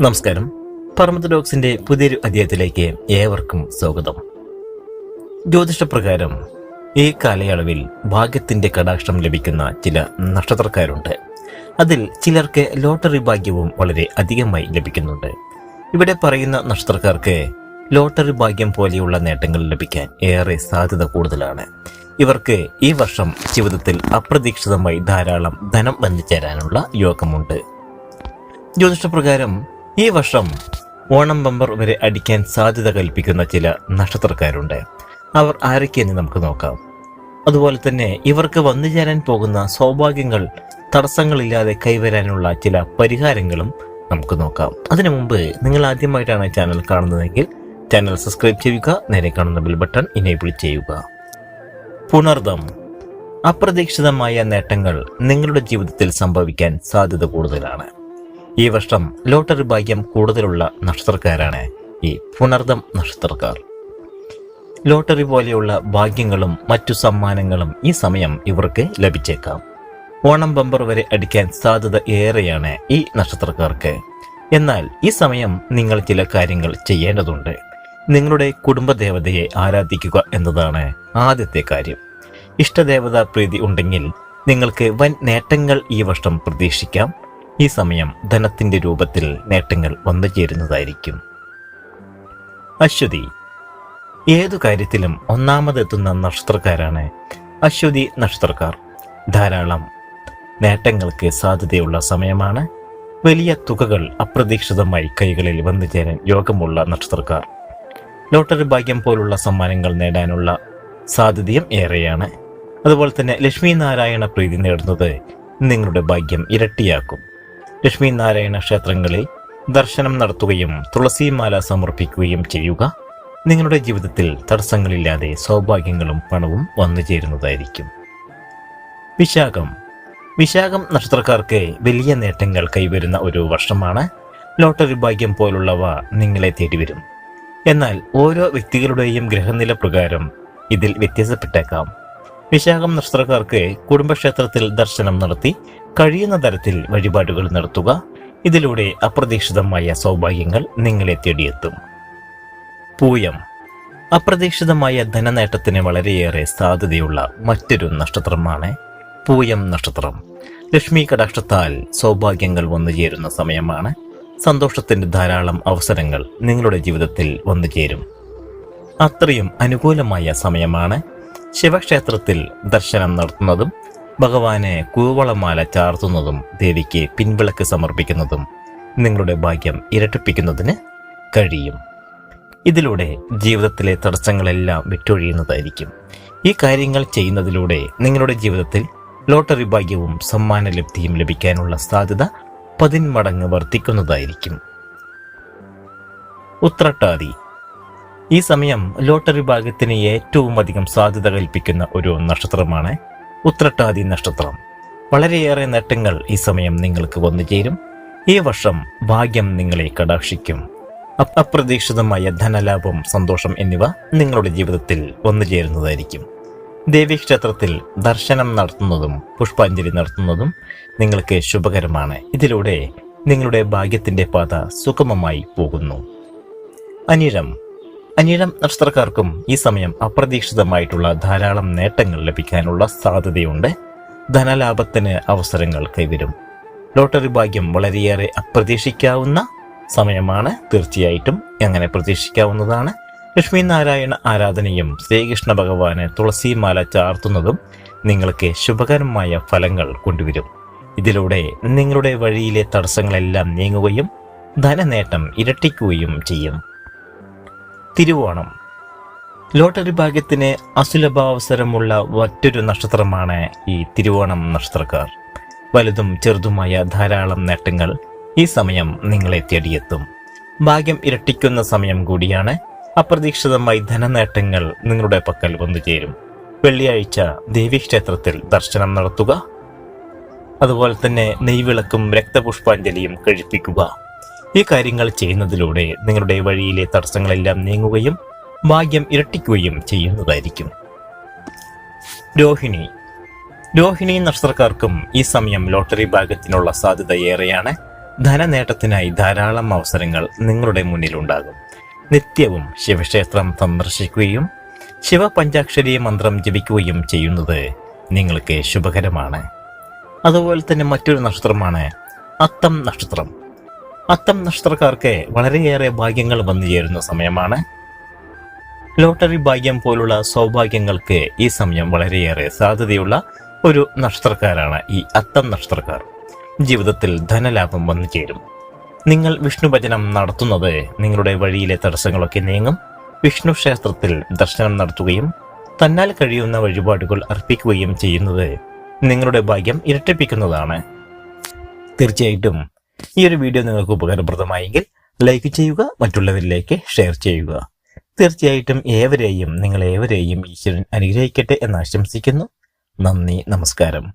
നമസ്കാരം. പർമത്ത് ഡോക്സിന്റെ പുതിയൊരു അധ്യായത്തിലേക്ക് ഏവർക്കും സ്വാഗതം. ജ്യോതിഷപ്രകാരം ഈ കാലയളവിൽ ഭാഗ്യത്തിന്റെ കടാക്ഷം ലഭിക്കുന്ന ചില നക്ഷത്രക്കാരുണ്ട്. അതിൽ ചിലർക്ക് ലോട്ടറി ഭാഗ്യവും വളരെ അധികമായി ലഭിക്കുന്നുണ്ട്. ഇവിടെ പറയുന്ന നക്ഷത്രക്കാർക്ക് ലോട്ടറി ഭാഗ്യം പോലെയുള്ള നേട്ടങ്ങൾ ലഭിക്കാൻ ഏറെ സാധ്യത കൂടുതലാണ്. ഇവർക്ക് ഈ വർഷം ജീവിതത്തിൽ അപ്രതീക്ഷിതമായി ധാരാളം ധനം വന്നു ചേരാനുള്ള യോഗമുണ്ട്. ജ്യോതിഷപ്രകാരം ഈ വർഷം ഓണം ബമ്പർ വരെ അടിക്കാൻ സാധ്യത കൽപ്പിക്കുന്ന ചില നക്ഷത്രക്കാരുണ്ട്. അവർ ആരൊക്കെയെന്ന് നമുക്ക് നോക്കാം. അതുപോലെ തന്നെ ഇവർക്ക് വന്നു ചേരാൻ പോകുന്ന സൗഭാഗ്യങ്ങൾ തടസ്സങ്ങളില്ലാതെ കൈവരാനുള്ള ചില പരിഹാരങ്ങളും നമുക്ക് നോക്കാം. അതിനു മുമ്പ് നിങ്ങൾ ആദ്യമായിട്ടാണ് ചാനൽ കാണുന്നതെങ്കിൽ ചാനൽ സബ്സ്ക്രൈബ് ചെയ്യുക നേരെ കാണുന്ന ബിൽ ബട്ടൺ ഇനേബിൾ ചെയ്യുക. പുണർദം. അപ്രതീക്ഷിതമായ നേട്ടങ്ങൾ നിങ്ങളുടെ ജീവിതത്തിൽ സംഭവിക്കാൻ സാധ്യത കൂടുതലാണ്. ഈ വർഷം ലോട്ടറി ഭാഗ്യം കൂടുതലുള്ള നക്ഷത്രക്കാരാണ് ഈ പുണർദം നക്ഷത്രക്കാർ. ലോട്ടറി പോലെയുള്ള ഭാഗ്യങ്ങളും മറ്റു സമ്മാനങ്ങളും ഈ സമയം ഇവർക്ക് ലഭിച്ചേക്കാം. ഓണം ബമ്പർ വരെ അടിക്കാൻ സാധ്യത ഏറെയാണ് ഈ നക്ഷത്രക്കാർക്ക്. എന്നാൽ ഈ സമയം നിങ്ങൾ ചില കാര്യങ്ങൾ ചെയ്യേണ്ടതുണ്ട്. നിങ്ങളുടെ കുടുംബദേവതയെ ആരാധിക്കുക എന്നതാണ് ആദ്യത്തെ കാര്യം. ഇഷ്ടദേവതാ പ്രീതി ഉണ്ടെങ്കിൽ നിങ്ങൾക്ക് വൻ നേട്ടങ്ങൾ ഈ വർഷം പ്രതീക്ഷിക്കാം. ഈ സമയം ധനത്തിന്റെ രൂപത്തിൽ നേട്ടങ്ങൾ വന്നു ചേരുന്നതായിരിക്കും. അശ്വതി ഏതു കാര്യത്തിലും ഒന്നാമതെത്തുന്ന നക്ഷത്രക്കാരാണ് അശ്വതി നക്ഷത്രക്കാർ. ധാരാളം നേട്ടങ്ങൾക്ക് സാധ്യതയുള്ള സമയമാണ് വലിയ തുകകൾ അപ്രതീക്ഷിതമായി കൈകളിൽ വന്നു ചേരാൻ യോഗമുള്ള നക്ഷത്രക്കാർ. ലോട്ടറി ഭാഗ്യം പോലുള്ള സമ്മാനങ്ങൾ നേടാനുള്ള സാധ്യതയും ഏറെയാണ്. അതുപോലെ തന്നെ ലക്ഷ്മി നാരായണ പ്രീതി നേടുന്നത് നിങ്ങളുടെ ഭാഗ്യം ഇരട്ടിയാക്കും. ലക്ഷ്മി നാരായണ ക്ഷേത്രങ്ങളിൽ ദർശനം നടത്തുകയും തുളസിമാല സമർപ്പിക്കുകയും ചെയ്യുക. നിങ്ങളുടെ ജീവിതത്തിൽ തടസ്സങ്ങളില്ലാതെ സൗഭാഗ്യങ്ങളും പണവും വന്നു ചേരുന്നതായിരിക്കും. വിശാഖം. വിശാഖം നക്ഷത്രക്കാർക്ക് വലിയ നേട്ടങ്ങൾ കൈവരുന്ന ഒരു വർഷമാണ്. ലോട്ടറി ഭാഗ്യം പോലുള്ളവ നിങ്ങളെ തേടി വരും എന്നാൽ ഓരോ വ്യക്തികളുടെയും ഗ്രഹനില പ്രകാരം ഇതിൽ വ്യത്യാസപ്പെട്ടേക്കാം. വിശാഖം നക്ഷത്രക്കാർക്ക് കുടുംബക്ഷേത്രത്തിൽ ദർശനം നടത്തി കഴിയുന്ന തരത്തിൽ വഴിപാടുകൾ നടത്തുക. ഇതിലൂടെ അപ്രതീക്ഷിതമായ സൗഭാഗ്യങ്ങൾ നിങ്ങളെ തേടിയെത്തും. പൂയം. അപ്രതീക്ഷിതമായ ധനനേട്ടത്തിന് വളരെയേറെ സാധ്യതയുള്ള മറ്റൊരു നക്ഷത്രമാണ് പൂയം നക്ഷത്രം. ലക്ഷ്മി കടാക്ഷത്താൽ സൗഭാഗ്യങ്ങൾ വന്നു ചേരുന്ന സമയമാണ്. സന്തോഷത്തിന്റെ ധാരാളം അവസരങ്ങൾ നിങ്ങളുടെ ജീവിതത്തിൽ വന്നു ചേരും. അത്രയും അനുകൂലമായ സമയമാണ് ശിവക്ഷേത്രത്തിൽ ദർശനം നടത്തുന്നതും ഭഗവാനെ കൂവളമാല ചാർത്തുന്നതും ദേവിക്ക് പിൻവിളക്ക് സമർപ്പിക്കുന്നതും നിങ്ങളുടെ ഭാഗ്യം ഇരട്ടിപ്പിക്കുന്നതിന് കഴിയും. ഇതിലൂടെ ജീവിതത്തിലെ തടസ്സങ്ങളെല്ലാം വിട്ടൊഴിയുന്നതായിരിക്കും ഈ കാര്യങ്ങൾ ചെയ്യുന്നതിലൂടെ നിങ്ങളുടെ ജീവിതത്തിൽ ലോട്ടറി ഭാഗ്യവും സമ്മാന ലബ്ധിയും ലഭിക്കാനുള്ള സാധ്യത പതിന്മടങ്ങ് വർദ്ധിക്കുന്നതായിരിക്കും. ഉത്രട്ടാതി ഈ സമയം ലോട്ടറി ഭാഗത്തിന് ഏറ്റവും അധികം സാധ്യത കൽപ്പിക്കുന്ന ഒരു നക്ഷത്രമാണ് ഉത്രട്ടാതി നക്ഷത്രം. വളരെയേറെ നേട്ടങ്ങൾ ഈ സമയം നിങ്ങൾക്ക് വന്നു ചേരും. ഈ വർഷം ഭാഗ്യം നിങ്ങളെ കടാക്ഷിക്കും. അപ്രതീക്ഷിതമായ ധനലാഭം സന്തോഷം എന്നിവ നിങ്ങളുടെ ജീവിതത്തിൽ വന്നു ചേരുന്നതായിരിക്കും. ദേവീക്ഷേത്രത്തിൽ ദർശനം നടത്തുന്നതും പുഷ്പാഞ്ജലി നടത്തുന്നതും നിങ്ങൾക്ക് ശുഭകരമാണ്. ഇതിലൂടെ നിങ്ങളുടെ ഭാഗ്യത്തിന്റെ പാത സുഗമമായി പോകുന്നു. അനിഴം അനിഴം നക്ഷത്രക്കാർക്കും ഈ സമയം അപ്രതീക്ഷിതമായിട്ടുള്ള ധാരാളം നേട്ടങ്ങൾ ലഭിക്കാനുള്ള സാധ്യതയുണ്ട്. ധനലാഭത്തിന് അവസരങ്ങൾ കൈവരും. ലോട്ടറി ഭാഗ്യം വളരെയേറെ അപ്രതീക്ഷിക്കാവുന്ന സമയമാണ്. തീർച്ചയായിട്ടും അങ്ങനെ പ്രതീക്ഷിക്കാവുന്നതാണ്. ലക്ഷ്മി നാരായണ ആരാധനയും ശ്രീകൃഷ്ണ ഭഗവാന് തുളസിമാല ചാർത്തുന്നതും നിങ്ങൾക്ക് ശുഭകരമായ ഫലങ്ങൾ കൊണ്ടുവരും. ഇതിലൂടെ നിങ്ങളുടെ വഴിയിലെ തടസ്സങ്ങളെല്ലാം നീങ്ങുകയും ധനനേട്ടം ഇരട്ടിക്കുകയും ചെയ്യും. തിരുവോണം ലോട്ടറി ഭാഗ്യത്തിന് അസുലഭാവസരമുള്ള മറ്റൊരു നക്ഷത്രമാണ് ഈ തിരുവോണം നക്ഷത്രക്കാർ. വലുതും ചെറുതുമായ ധാരാളം നേട്ടങ്ങൾ ഈ സമയം നിങ്ങളെ തേടിയെത്തും. ഭാഗ്യം ഇരട്ടിക്കുന്ന സമയം കൂടിയാണ് അപ്രതീക്ഷിതമായി ധനനേട്ടങ്ങൾ നിങ്ങളുടെ പക്കൽ വന്നു ചേരും. വെള്ളിയാഴ്ച ദേവീക്ഷേത്രത്തിൽ ദർശനം നടത്തുക. അതുപോലെ തന്നെ നെയ്വിളക്കും രക്തപുഷ്പാഞ്ജലിയും കഴിപ്പിക്കുക. ഈ കാര്യങ്ങൾ ചെയ്യുന്നതിലൂടെ നിങ്ങളുടെ വഴിയിലെ തടസ്സങ്ങളെല്ലാം നീങ്ങുകയും ഭാഗ്യം ഇരട്ടിക്കുകയും ചെയ്യുന്നതായിരിക്കും. രോഹിണി. രോഹിണി നക്ഷത്രക്കാർക്കും ഈ സമയം ലോട്ടറി ഭാഗത്തിനുള്ള സാധ്യത ഏറെയാണ്. ധനനേട്ടത്തിനായി ധാരാളം അവസരങ്ങൾ നിങ്ങളുടെ മുന്നിലുണ്ടാകും. നിത്യവും ശിവക്ഷേത്രം സന്ദർശിക്കുകയും ശിവപഞ്ചാക്ഷരി മന്ത്രം ജപിക്കുകയും ചെയ്യുന്നത് നിങ്ങൾക്ക് ശുഭകരമാണ്. അതുപോലെ തന്നെ മറ്റൊരു നക്ഷത്രമാണ് അത്തം നക്ഷത്രം. അത്തം നക്ഷത്രക്കാർക്ക് വളരെയേറെ ഭാഗ്യങ്ങൾ വന്നു ചേരുന്ന സമയമാണ്. ലോട്ടറി ഭാഗ്യം പോലുള്ള സൗഭാഗ്യങ്ങൾക്ക് ഈ സമയം വളരെയേറെ സാധ്യതയുള്ള ഒരു നക്ഷത്രക്കാരാണ് ഈ അത്തം നക്ഷത്രക്കാർ ജീവിതത്തിൽ ധനലാഭം വന്നു ചേരും. നിങ്ങൾ വിഷ്ണു ഭജനം നടത്തുന്നത് നിങ്ങളുടെ വഴിയിലെ തടസ്സങ്ങളൊക്കെ നീങ്ങും. വിഷ്ണു ക്ഷേത്രത്തിൽ ദർശനം നടത്തുകയും തന്നാൽ കഴിയുന്ന വഴിപാടുകൾ അർപ്പിക്കുകയും ചെയ്യുന്നത് നിങ്ങളുടെ ഭാഗ്യം ഇരട്ടിപ്പിക്കുന്നതാണ്. തീർച്ചയായിട്ടും ഈ ഒരു വീഡിയോ നിങ്ങൾക്ക് ഉപകാരപ്രദമായെങ്കിൽ ലൈക്ക് ചെയ്യുക മറ്റുള്ളവരിലേക്ക് ഷെയർ ചെയ്യുക. തീർച്ചയായിട്ടും ഏവരെയും നിങ്ങളേവരെയും ഈശ്വരൻ അനുഗ്രഹിക്കട്ടെ എന്ന് ആശംസിക്കുന്നു. നന്ദി നമസ്കാരം.